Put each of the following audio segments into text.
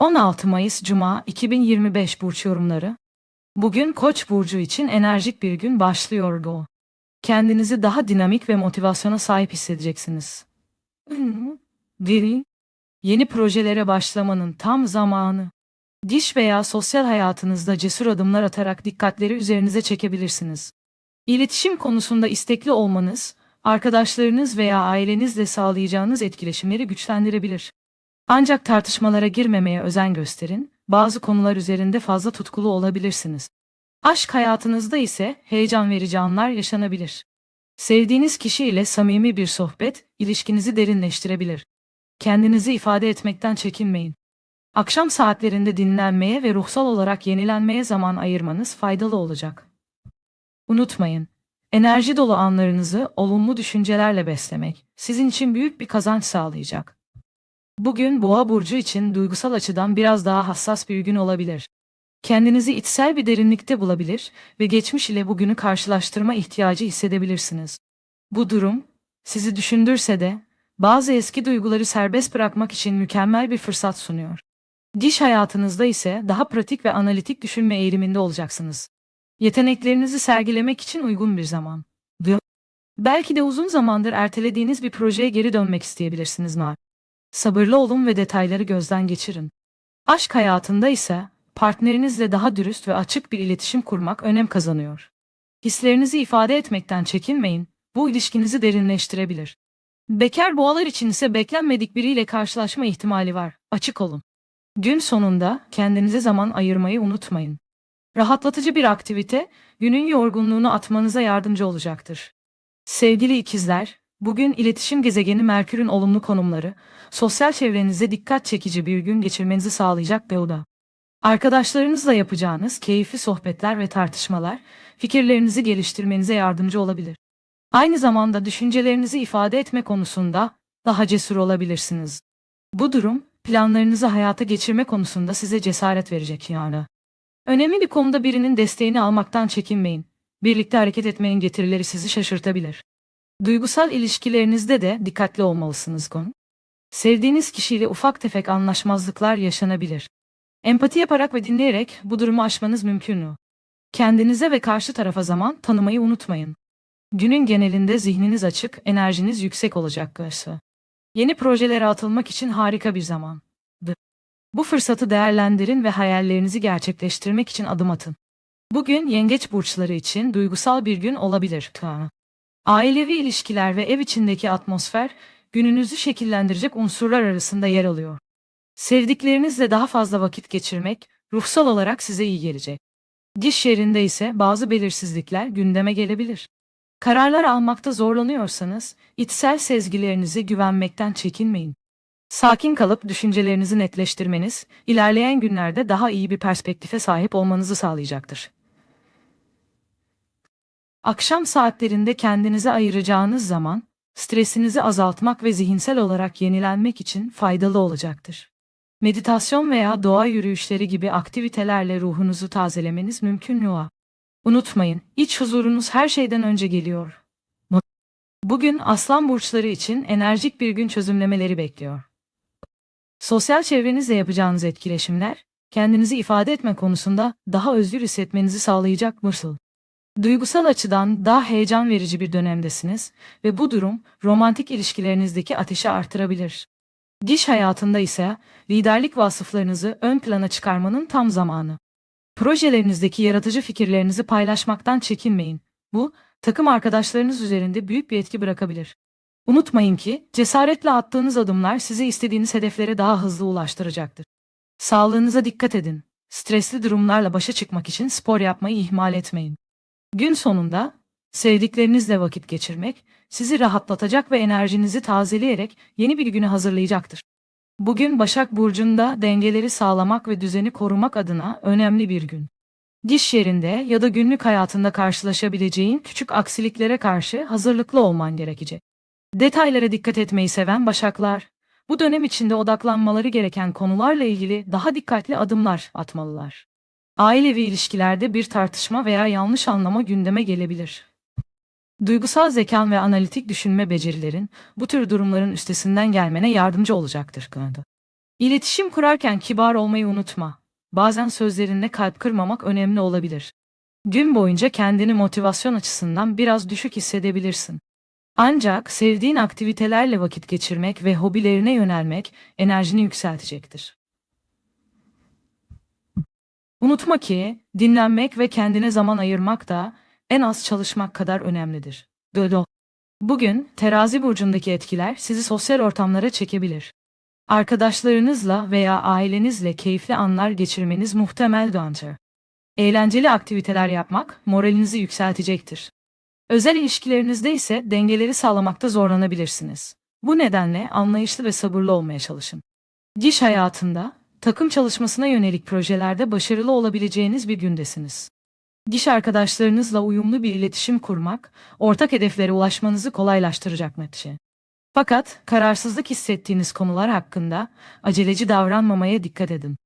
16 Mayıs Cuma 2025 burç yorumları. Bugün Koç burcu için enerjik bir gün başlıyor Go. Kendinizi daha dinamik ve motivasyona sahip hissedeceksiniz. Diri, yeni projelere başlamanın tam zamanı. Diş veya sosyal hayatınızda cesur adımlar atarak dikkatleri üzerinize çekebilirsiniz. İletişim konusunda istekli olmanız, arkadaşlarınız veya ailenizle sağlayacağınız etkileşimleri güçlendirebilir. Ancak tartışmalara girmemeye özen gösterin, bazı konular üzerinde fazla tutkulu olabilirsiniz. Aşk hayatınızda ise heyecan verici anlar yaşanabilir. Sevdiğiniz kişiyle samimi bir sohbet, ilişkinizi derinleştirebilir. Kendinizi ifade etmekten çekinmeyin. Akşam saatlerinde dinlenmeye ve ruhsal olarak yenilenmeye zaman ayırmanız faydalı olacak. Unutmayın, enerji dolu anlarınızı olumlu düşüncelerle beslemek sizin için büyük bir kazanç sağlayacak. Bugün Boğa burcu için duygusal açıdan biraz daha hassas bir gün olabilir. Kendinizi içsel bir derinlikte bulabilir ve geçmiş ile bugünü karşılaştırma ihtiyacı hissedebilirsiniz. Bu durum sizi düşündürse de bazı eski duyguları serbest bırakmak için mükemmel bir fırsat sunuyor. Diş hayatınızda ise daha pratik ve analitik düşünme eğiliminde olacaksınız. Yeteneklerinizi sergilemek için uygun bir zaman. Belki de uzun zamandır ertelediğiniz bir projeye geri dönmek isteyebilirsiniz Nar. Sabırlı olun ve detayları gözden geçirin. Aşk hayatında ise partnerinizle daha dürüst ve açık bir iletişim kurmak önem kazanıyor. Hislerinizi ifade etmekten çekinmeyin, bu ilişkinizi derinleştirebilir. Bekar boğalar için ise beklenmedik biriyle karşılaşma ihtimali var, açık olun. Gün sonunda kendinize zaman ayırmayı unutmayın. Rahatlatıcı bir aktivite, günün yorgunluğunu atmanıza yardımcı olacaktır. Sevgili ikizler, bugün iletişim gezegeni Merkür'ün olumlu konumları, sosyal çevrenize dikkat çekici bir gün geçirmenizi sağlayacak Beuda. Arkadaşlarınızla yapacağınız keyifli sohbetler ve tartışmalar, fikirlerinizi geliştirmenize yardımcı olabilir. Aynı zamanda düşüncelerinizi ifade etme konusunda daha cesur olabilirsiniz. Bu durum, planlarınızı hayata geçirme konusunda size cesaret verecek yani. Önemli bir konuda birinin desteğini almaktan çekinmeyin. Birlikte hareket etmenin getirileri sizi şaşırtabilir. Duygusal ilişkilerinizde de dikkatli olmalısınız konu. Sevdiğiniz kişiyle ufak tefek anlaşmazlıklar yaşanabilir. Empati yaparak ve dinleyerek bu durumu aşmanız mümkün mü? Kendinize ve karşı tarafa zaman tanımayı unutmayın. Günün genelinde zihniniz açık, enerjiniz yüksek olacak karşı. Yeni projelere atılmak için harika bir zaman. Bu fırsatı değerlendirin ve hayallerinizi gerçekleştirmek için adım atın. Bugün yengeç burçları için duygusal bir gün olabilir. Ailevi ilişkiler ve ev içindeki atmosfer gününüzü şekillendirecek unsurlar arasında yer alıyor. Sevdiklerinizle daha fazla vakit geçirmek ruhsal olarak size iyi gelecek. Diş yerinde ise bazı belirsizlikler gündeme gelebilir. Kararlar almakta zorlanıyorsanız içsel sezgilerinize güvenmekten çekinmeyin. Sakin kalıp düşüncelerinizi netleştirmeniz, ilerleyen günlerde daha iyi bir perspektife sahip olmanızı sağlayacaktır. Akşam saatlerinde kendinize ayıracağınız zaman, stresinizi azaltmak ve zihinsel olarak yenilenmek için faydalı olacaktır. Meditasyon veya doğa yürüyüşleri gibi aktivitelerle ruhunuzu tazelemeniz mümkün mü? Unutmayın, iç huzurunuz her şeyden önce geliyor. Bugün aslan burçları için enerjik bir gün çözümlemeleri bekliyor. Sosyal çevrenizle yapacağınız etkileşimler, kendinizi ifade etme konusunda daha özgür hissetmenizi sağlayacak mısıl? Duygusal açıdan daha heyecan verici bir dönemdesiniz ve bu durum romantik ilişkilerinizdeki ateşi artırabilir. Diş hayatında ise liderlik vasıflarınızı ön plana çıkarmanın tam zamanı. Projelerinizdeki yaratıcı fikirlerinizi paylaşmaktan çekinmeyin. Bu, takım arkadaşlarınız üzerinde büyük bir etki bırakabilir. Unutmayın ki, cesaretle attığınız adımlar sizi istediğiniz hedeflere daha hızlı ulaştıracaktır. Sağlığınıza dikkat edin. Stresli durumlarla başa çıkmak için spor yapmayı ihmal etmeyin. Gün sonunda, sevdiklerinizle vakit geçirmek, sizi rahatlatacak ve enerjinizi tazeleyerek yeni bir güne hazırlayacaktır. Bugün Başak Burcu'nda dengeleri sağlamak ve düzeni korumak adına önemli bir gün. Diş yerinde ya da günlük hayatında karşılaşabileceğin küçük aksiliklere karşı hazırlıklı olman gerekecek. Detaylara dikkat etmeyi seven Başaklar, bu dönem içinde odaklanmaları gereken konularla ilgili daha dikkatli adımlar atmalılar. Ailevi ilişkilerde bir tartışma veya yanlış anlama gündeme gelebilir. Duygusal zekan ve analitik düşünme becerilerin bu tür durumların üstesinden gelmene yardımcı olacaktır kanadı. İletişim kurarken kibar olmayı unutma. Bazen sözlerinle kalp kırmamak önemli olabilir. Gün boyunca kendini motivasyon açısından biraz düşük hissedebilirsin. Ancak sevdiğin aktivitelerle vakit geçirmek ve hobilerine yönelmek enerjini yükseltecektir. Unutma ki dinlenmek ve kendine zaman ayırmak da en az çalışmak kadar önemlidir. Dodo. Bugün terazi burcundaki etkiler sizi sosyal ortamlara çekebilir. Arkadaşlarınızla veya ailenizle keyifli anlar geçirmeniz muhtemel dancer. Eğlenceli aktiviteler yapmak moralinizi yükseltecektir. Özel ilişkilerinizde ise dengeleri sağlamakta zorlanabilirsiniz. Bu nedenle anlayışlı ve sabırlı olmaya çalışın. İş hayatında, takım çalışmasına yönelik projelerde başarılı olabileceğiniz bir gündesiniz. İş arkadaşlarınızla uyumlu bir iletişim kurmak, ortak hedeflere ulaşmanızı kolaylaştıracak netice. Fakat kararsızlık hissettiğiniz konular hakkında aceleci davranmamaya dikkat edin.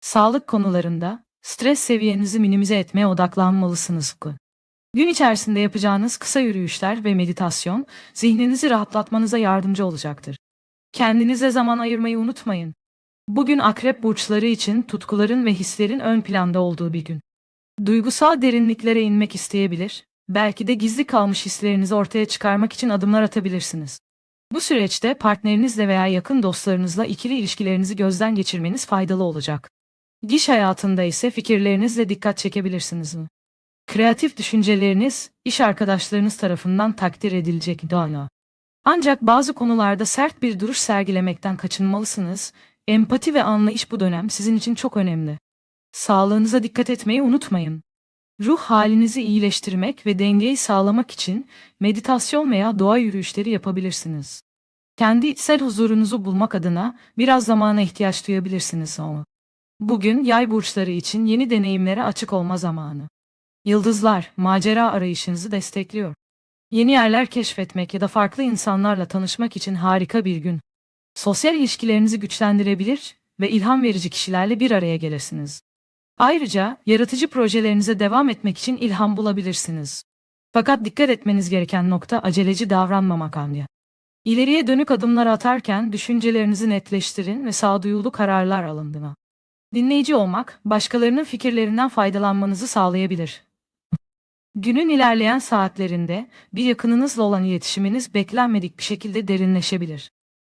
Sağlık konularında stres seviyenizi minimize etmeye odaklanmalısınız. Gün içerisinde yapacağınız kısa yürüyüşler ve meditasyon zihninizi rahatlatmanıza yardımcı olacaktır. Kendinize zaman ayırmayı unutmayın. Bugün akrep burçları için tutkuların ve hislerin ön planda olduğu bir gün. Duygusal derinliklere inmek isteyebilir, belki de gizli kalmış hislerinizi ortaya çıkarmak için adımlar atabilirsiniz. Bu süreçte partnerinizle veya yakın dostlarınızla ikili ilişkilerinizi gözden geçirmeniz faydalı olacak. İş hayatında ise fikirlerinizle dikkat çekebilirsiniz. Kreatif düşünceleriniz, iş arkadaşlarınız tarafından takdir edilecek doğal. Ancak bazı konularda sert bir duruş sergilemekten kaçınmalısınız. Empati ve anlayış bu dönem sizin için çok önemli. Sağlığınıza dikkat etmeyi unutmayın. Ruh halinizi iyileştirmek ve dengeyi sağlamak için meditasyon veya doğa yürüyüşleri yapabilirsiniz. Kendi içsel huzurunuzu bulmak adına biraz zamana ihtiyaç duyabilirsiniz ama. Bugün yay burçları için yeni deneyimlere açık olma zamanı. Yıldızlar, macera arayışınızı destekliyor. Yeni yerler keşfetmek ya da farklı insanlarla tanışmak için harika bir gün. Sosyal ilişkilerinizi güçlendirebilir ve ilham verici kişilerle bir araya gelirsiniz. Ayrıca yaratıcı projelerinize devam etmek için ilham bulabilirsiniz. Fakat dikkat etmeniz gereken nokta aceleci davranmamak anlıyor. İleriye dönük adımlar atarken düşüncelerinizi netleştirin ve sağduyulu kararlar alın. Dinleyici olmak, başkalarının fikirlerinden faydalanmanızı sağlayabilir. Günün ilerleyen saatlerinde bir yakınınızla olan iletişiminiz beklenmedik bir şekilde derinleşebilir.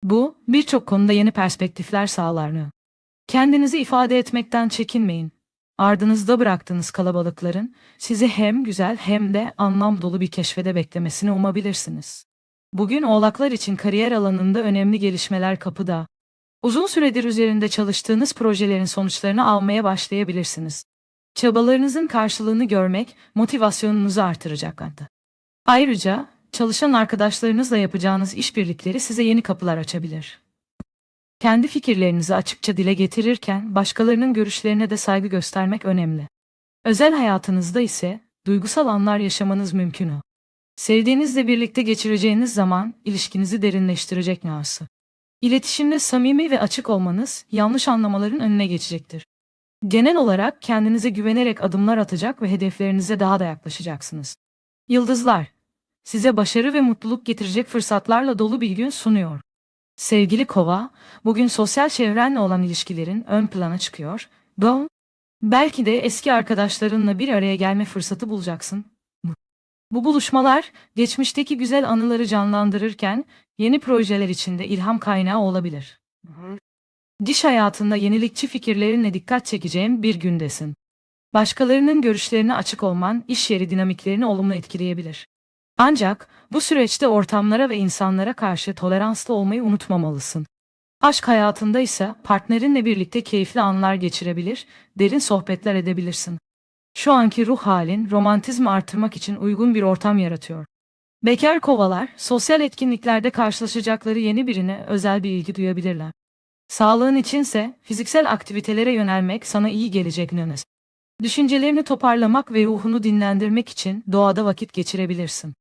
Bu, birçok konuda yeni perspektifler sağlar. Kendinizi ifade etmekten çekinmeyin. Ardınızda bıraktığınız kalabalıkların sizi hem güzel hem de anlam dolu bir keşfede beklemesini umabilirsiniz. Bugün oğlaklar için kariyer alanında önemli gelişmeler kapıda. Uzun süredir üzerinde çalıştığınız projelerin sonuçlarını almaya başlayabilirsiniz. Çabalarınızın karşılığını görmek motivasyonunuzu artıracaktır. Ayrıca çalışan arkadaşlarınızla yapacağınız işbirlikleri size yeni kapılar açabilir. Kendi fikirlerinizi açıkça dile getirirken başkalarının görüşlerine de saygı göstermek önemli. Özel hayatınızda ise duygusal anlar yaşamanız mümkün. Sevdiğinizle birlikte geçireceğiniz zaman ilişkinizi derinleştirecek nası. İletişimde samimi ve açık olmanız yanlış anlamaların önüne geçecektir. Genel olarak kendinize güvenerek adımlar atacak ve hedeflerinize daha da yaklaşacaksınız. Yıldızlar, size başarı ve mutluluk getirecek fırsatlarla dolu bir gün sunuyor. Sevgili kova, bugün sosyal çevrenle olan ilişkilerin ön plana çıkıyor. Bu, belki de eski arkadaşlarınla bir araya gelme fırsatı bulacaksın. Bu buluşmalar, geçmişteki güzel anıları canlandırırken, yeni projeler içinde ilham kaynağı olabilir. Diş hayatında yenilikçi fikirlerinle dikkat çekeceğin bir gündesin. Başkalarının görüşlerine açık olman iş yeri dinamiklerini olumlu etkileyebilir. Ancak bu süreçte ortamlara ve insanlara karşı toleranslı olmayı unutmamalısın. Aşk hayatında ise partnerinle birlikte keyifli anlar geçirebilir, derin sohbetler edebilirsin. Şu anki ruh halin romantizmi artırmak için uygun bir ortam yaratıyor. Bekar kovalar, sosyal etkinliklerde karşılaşacakları yeni birine özel bir ilgi duyabilirler. Sağlığın içinse fiziksel aktivitelere yönelmek sana iyi gelecek nönes. Düşüncelerini toparlamak ve ruhunu dinlendirmek için doğada vakit geçirebilirsin.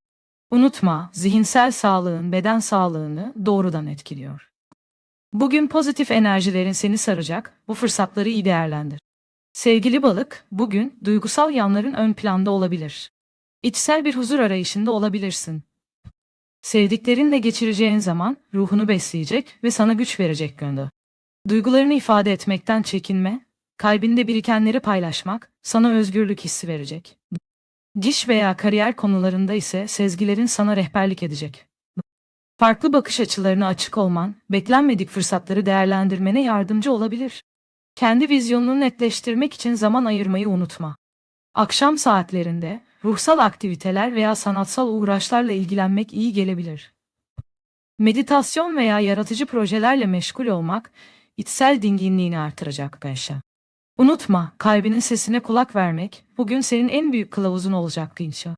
Unutma, zihinsel sağlığın beden sağlığını doğrudan etkiliyor. Bugün pozitif enerjilerin seni saracak, bu fırsatları iyi değerlendir. Sevgili balık, bugün duygusal yanların ön planda olabilir. İçsel bir huzur arayışında olabilirsin. Sevdiklerinle geçireceğin zaman ruhunu besleyecek ve sana güç verecek yönde. Duygularını ifade etmekten çekinme, kalbinde birikenleri paylaşmak sana özgürlük hissi verecek. Diş veya kariyer konularında ise sezgilerin sana rehberlik edecek. Farklı bakış açılarına açık olman, beklenmedik fırsatları değerlendirmene yardımcı olabilir. Kendi vizyonunu netleştirmek için zaman ayırmayı unutma. Akşam saatlerinde ruhsal aktiviteler veya sanatsal uğraşlarla ilgilenmek iyi gelebilir. Meditasyon veya yaratıcı projelerle meşgul olmak içsel dinginliğini artıracak Beşe. Unutma, kalbinin sesine kulak vermek bugün senin en büyük kılavuzun olacak Dinşa.